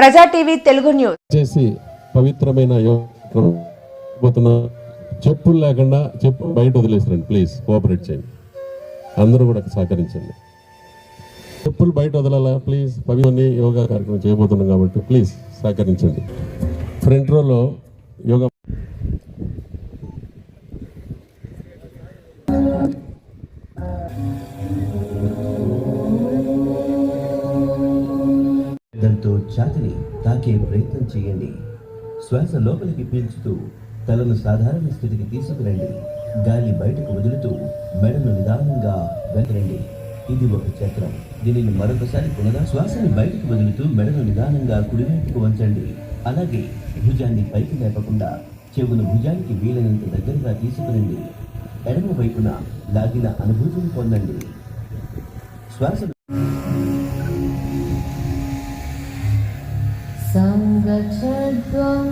ప్రజా TV Telugu news. చేసి పవిత్రమైన పోతున్న చెప్పులు లేకుండా చెప్పు బయట వదిలేసిరండి ప్లీజ్ కోఆపరేట్ చేయండి. అందరూ కూడా సహకరించండి. చెప్పులు బయట వదలాలా ప్లీజ్ పవిత్రని యోగా కార్యక్రమం చేయబోతున్నాం కాబట్టి ప్లీజ్ సహకరించండి. ఫ్రంట్ రోలో యోగా దాంతో ఛాతిని తాకే ప్రయత్నం చేయండి. శ్వాస లోపలికి పీల్చుతూ తలను సాధారణ స్థితికి తీసుకురండి. గాలి బయటకు వదులుతూ మెడను నిదానంగా వెనకరండి ఇది ఒక చక్రం. దీనిని మరొకసారి పునరా శ్వాసని బయటకు వదులుతూ మెడను నిదానంగా కుడివైపుకు వంచండి. అలాగే భుజాన్ని పైకి లేపకుండా చెవును భుజానికి వీలైనంత దగ్గరగా తీసుకురండి. ఎడమ వైపున లాగిన అనుభూతిని పొందండి. శ్వాస सङ्गच्छध्वं